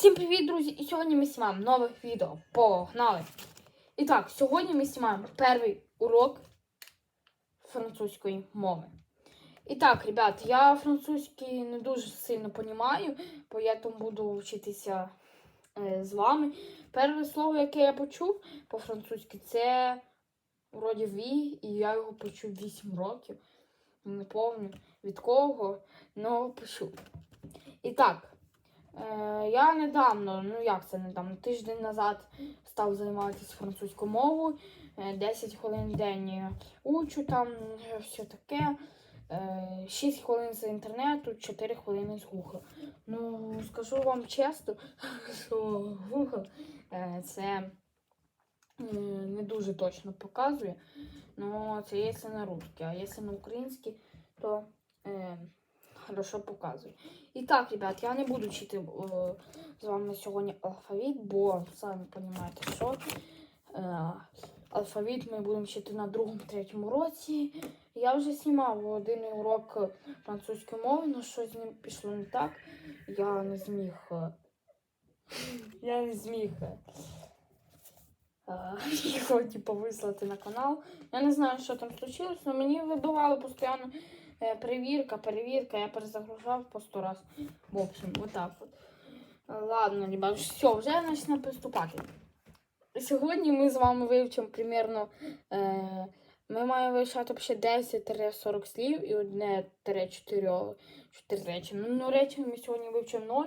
Всім привіт, друзі! І сьогодні ми знімаємо нове відео. Погнали! І так, сьогодні ми знімаємо перший урок французької мови. І так, ребят, я французький не дуже сильно розумію, бо я там буду вчитися е, з вами. Перше слово, яке я почув по-французьки, це вроді ві, і я його почув 8 років. Не пам'ятаю від кого, але почув. І так. Е, я недавно, ну як це недавно, тиждень назад став займатися французькою мовою. Е, 10 хвилин в день учу там е, все таке. Е, 6 хвилин з інтернету, 4 хвилини з Google. Ну, скажу вам чесно, що Google е, це е, не дуже точно показує. Ну, це якщо на русський, а якщо на український, то е, хорошо показує. І так, ребят, я не буду вчити е, з вами сьогодні алфавіт, бо самі розумієте, що е, алфавіт ми будемо вчити на другому-третьому році. Я вже знімав один урок французької мови, але щось з ним пішло не так. Я не зміг. е, Я не зміг е, е, його типу, вислати на канал. Я не знаю, що там случилось, але мені вибивало постійно перевірка, перевірка, я перезагружав по сто раз. В общем, вот так от. Ладно, ребят, все, вже почнемо приступати. Сьогодні ми з вами вивчимо примерно. Е, ми маємо вивчати ще 10-40 слів і одне-4 4 речі. Ну, ну речі ми сьогодні вивчимо 0,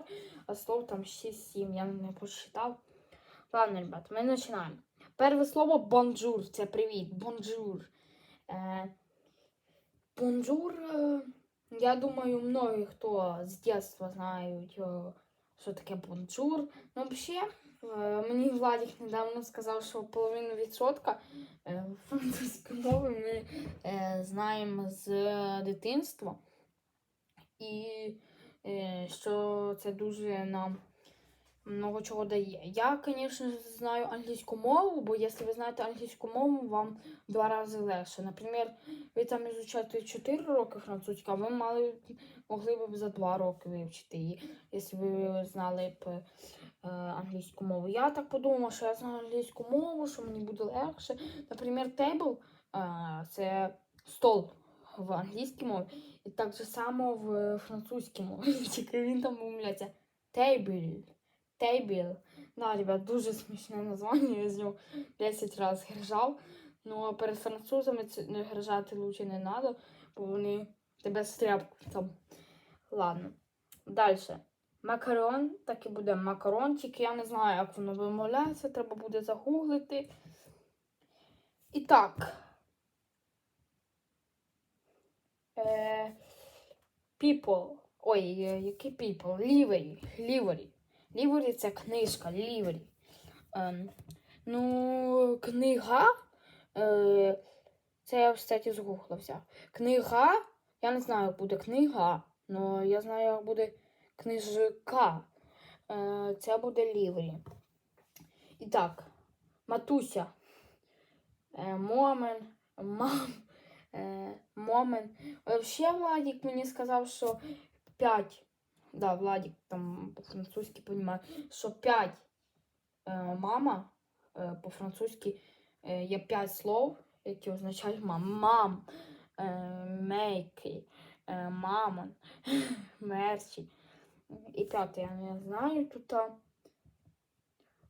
а слов там 6-7, я не посчитав. Ладно, ребят, ми починаємо. Перше слово бонжур, це привіт, бонжур. Е, бонжур, е, я думаю, многі, хто з дитинства знають, е, що таке бонжур. Ну, взагалі, е, мені Владик недавно сказав, що половину відсотка французької мови ми знаємо з дитинства. І що це дуже нам много чого дає. Я, звісно, знаю англійську мову, бо якщо ви знаєте англійську мову, вам в два рази легше. Наприклад, ви там ізучаєте 4 роки французьку, а ви мали, могли б за 2 роки вивчити її, якщо ви знали б е, англійську мову. Я так подумала, що я знаю англійську мову, що мені буде легше. Наприклад, table е, це стол в англійській мові, і так же само в французькій мові. Тільки він там умовляється table. Table. Да, ребят, дуже смішне названня, я з нього 10 разів грижав. Ну, перед французами грижати лучше не треба, бо вони тебе стряпку там. Ладно. Далі. Макарон, так і буде макарон, тільки я не знаю, як воно вимовляється, треба буде загуглити. І так. Е, people. Ой, е, який people? Лівері. Лівері. Лівері це книжка, лівері. Ем, ну, книга. Е, це я, кстати, згуглився. Книга. Я не знаю, як буде книга, але я знаю, як буде книжка. Е, це буде лівері. І так, матуся. Е, момен. Мам. Е, момен. Взагалі, Владик мені сказав, що 5. Да, Владик там по-французьки понимає, що 5 е, мама е, по-французьки е, є 5 слов, які означають мам. Мам, мейки, е, мамон, мерчі. І п'яте я не знаю тут.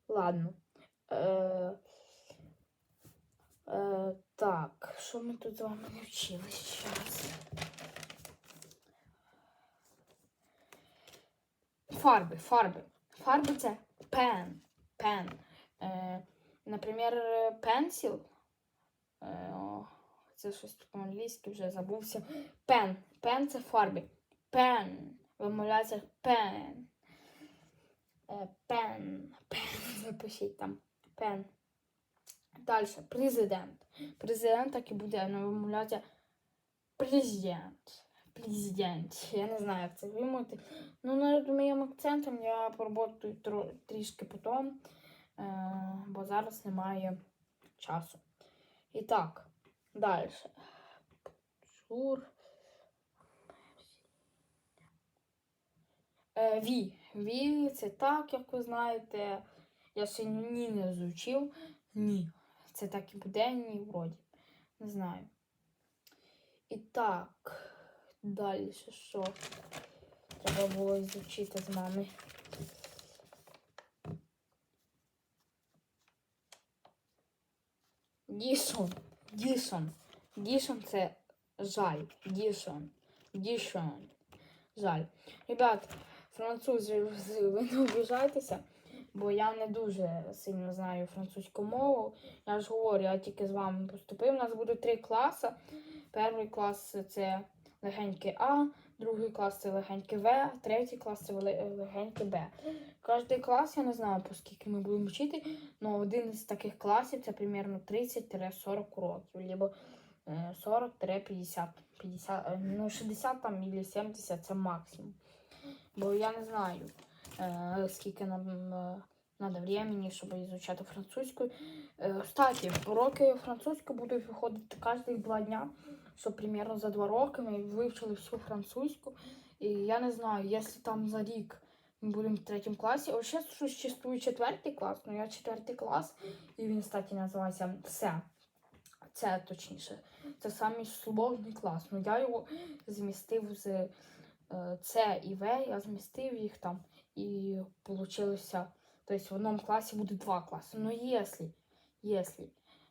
Ладно. Е, е, так, що ми тут з вами не вчили зараз? Фарби, фарби. Фарби це пен. Пен. Е, наприклад, пенсіл. Е, це щось по-англійськи вже забувся. Пен. Пен це фарби. Пен. Вимовляється пен. Е, пен. Пен. Запишіть там. Пен. Далі. Президент. Президент так і буде вимовляється президент. Президент. Я не знаю, як це вимовити. Ну, над моїм акцентом я поработаю трішки потім, е, бо зараз немає часу. І так, далі. Шур. Е, ві. Ві це так, як ви знаєте. Я ще ні не звучив. Ні. Це так і буде, ні, вроді. Не знаю. І так, далі що? Треба було звучити з мами. Дішон. Дішон. Дішон це жаль. Дішон. Дішон. Жаль. Ребят, французи, ви не обіжайтеся, бо я не дуже сильно знаю французьку мову. Я ж говорю, я тільки з вами поступив. У нас буде три класи. Перший клас це легеньке А, другий клас це легеньке В, третій клас це легеньке Б. Кожний клас, я не знаю, по скільки ми будемо вчити, але один з таких класів це примерно 30-40 уроків, е, 40-50, 50, е, ну 60 там або 70 це максимум. Бо я не знаю, е, скільки нам треба времени, щоб изучати французьку. Е, Кстати, уроки французької будуть виходити кожні два дня, щоб примерно за два роки ми вивчили всю французьку. І я не знаю, якщо там за рік ми будемо в третьому класі. Ось ще существує четвертий клас, ну я четвертий клас, і він, кстати, називається Це. Це точніше. Це самий сложний клас. Ну я його змістив з е, С і В, я змістив їх там і получилося. Тобто в одному класі буде два класи. Ну, якщо, якщо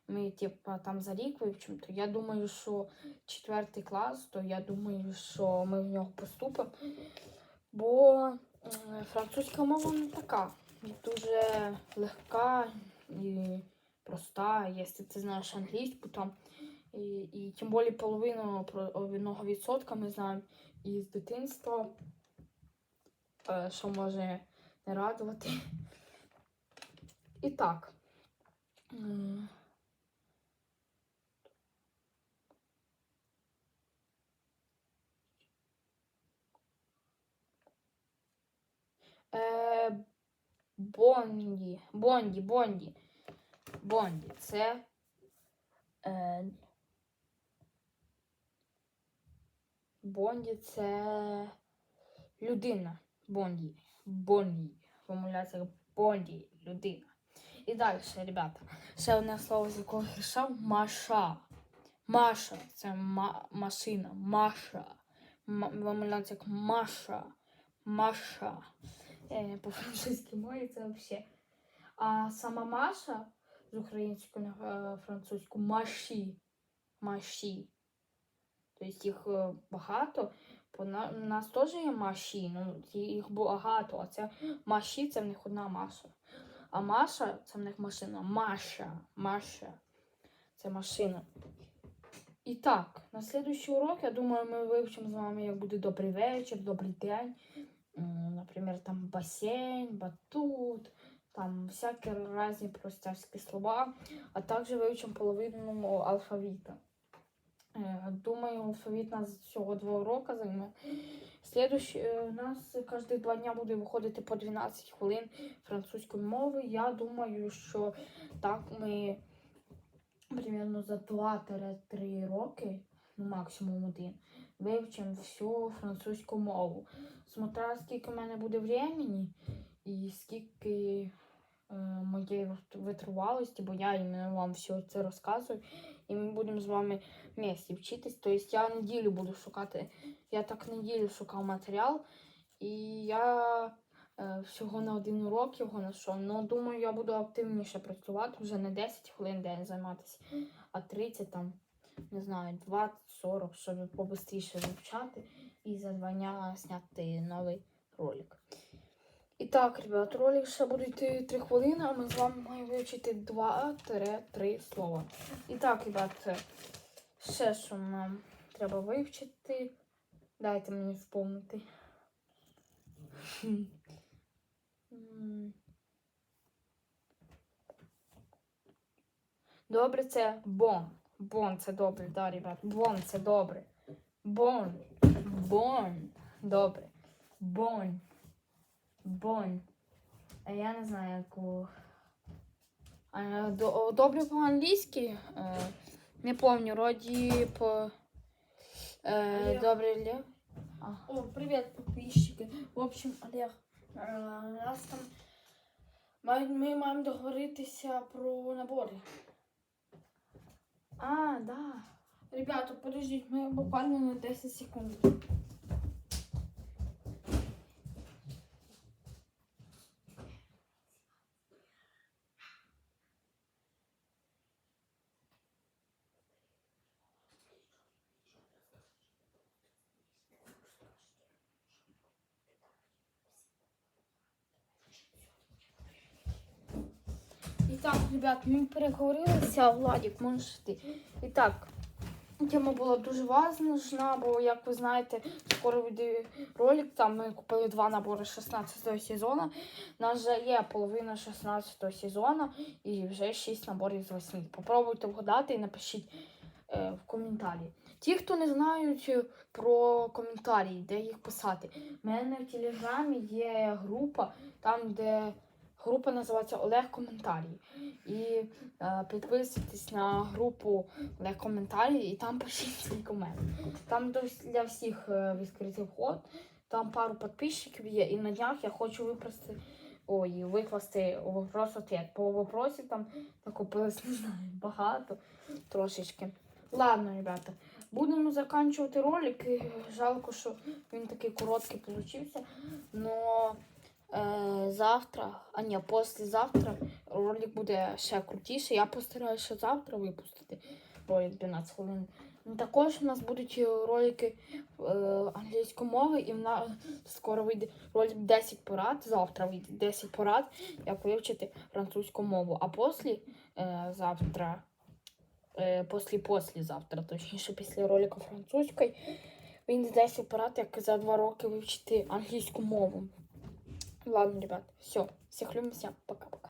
ми типа, там за рік вивчимо, то я думаю, що четвертий клас, то я думаю, що ми в нього поступимо. Бо французька мова не така. Дуже легка і проста. Якщо ти знаєш англійську, там і, і тим більше половину одного відсотка ми знаємо із дитинства, е, що може не радувати. І так. Е, Бонді. Бонді, Бонді. Бонді. Це. Е, Бонді це людина. Бонді. Бонді. Формуляція Бонді. Людина. І далі, ребята. Ще одне слово, з якого рішав. Маша. Маша. Це ма- машина. Маша. М- як Маша. Маша. Е, по французькій мові це взагалі. А сама Маша з української на е, французьку маші. Маші. Тобто їх е, багато. У нас теж є маші, ну їх багато, а це маші це в них одна Маша. А Маша це в них машина. Маша. Маша. Це машина. І так, на слідуючий урок, я думаю, ми вивчимо з вами, як буде добрий вечір, добрий день. М, Наприклад, там басейн, батут, там всякі різні простявські слова, а також вивчимо половину алфавіта. Е, Думаю, алфавіт нас всього два уроки займе. Слідуючий, е, у нас кожні два дня буде виходити по 12 хвилин французької мови. Я думаю, що так ми примерно за 2-3 роки, ну максимум один, вивчимо всю французьку мову. Смотря скільки в мене буде времени і скільки е, моєї витривалості, бо я іменно вам все це розказую. І ми будемо з вами вместе вчитись. Тобто я неділю буду шукати. Я так неділю шукав матеріал, і я е, всього на один урок його знайшов. Ну, думаю, я буду активніше працювати, вже не 10 хвилин день займатися, а 30 там, не знаю, 20-40, щоб побистріше вивчати і за два дня зняти новий ролик. І так, ребят, ролик ще буде йти 3 хвилини, а ми з вами маємо вивчити 2-3 слова. І так, ребят, ще що нам треба вивчити. Дайте мені вспомнити. Добре, це бон. Бон це добре, да, ребят. Бон це добре. Бон. Бон. Добре. Бон. Бон. А я не знаю, яку. А, Добре по-англійськи. Е, Не пам'ятаю, роді по. Е, Олег. А. О, привет, подписчики. В общем, Олег, нас там ми маємо договоритися про набори. А, да. Ребята, подождіть, ми буквально на 10 секунд. І так, ребят, ми переговорилися, Владик, можеш ти. І так, тема була дуже важна, бо, як ви знаєте, скоро вийде ролик, там ми купили два набори 16 сезону. У нас вже є половина 16 сезону і вже 6 наборів з 8. Попробуйте вгадати і напишіть е, в коментарі. Ті, хто не знають е, про коментарі, де їх писати, в мене в телеграмі є група, там, де група називається Олег Коментарі. І е, підписуйтесь на групу Олег Коментарі і там пишіть свій комент. Там для всіх е, відкритий вход, там пару підписчиків є, і на днях я хочу випрости. Ой, викласти вопрос ответ. По вопросі там накопилось, не знаю, багато трошечки. Ладно, ребята, будемо закінчувати ролик. Жалко, що він такий короткий получився. Но завтра, а ні, післязавтра ролик буде ще крутіше. Я постараюся завтра випустити ролик 12 хвилин. Ну, Також у нас будуть е, ролики е, англійської мови, і в нас скоро вийде ролик 10 порад. Завтра вийде 10 порад, як вивчити французьку мову. А після е, завтра, е, після послезавтра, точніше, після ролика французької, він 10 порад, як за 2 роки вивчити англійську мову. Ладно, ребят, все. Всех любим, всем пока-пока.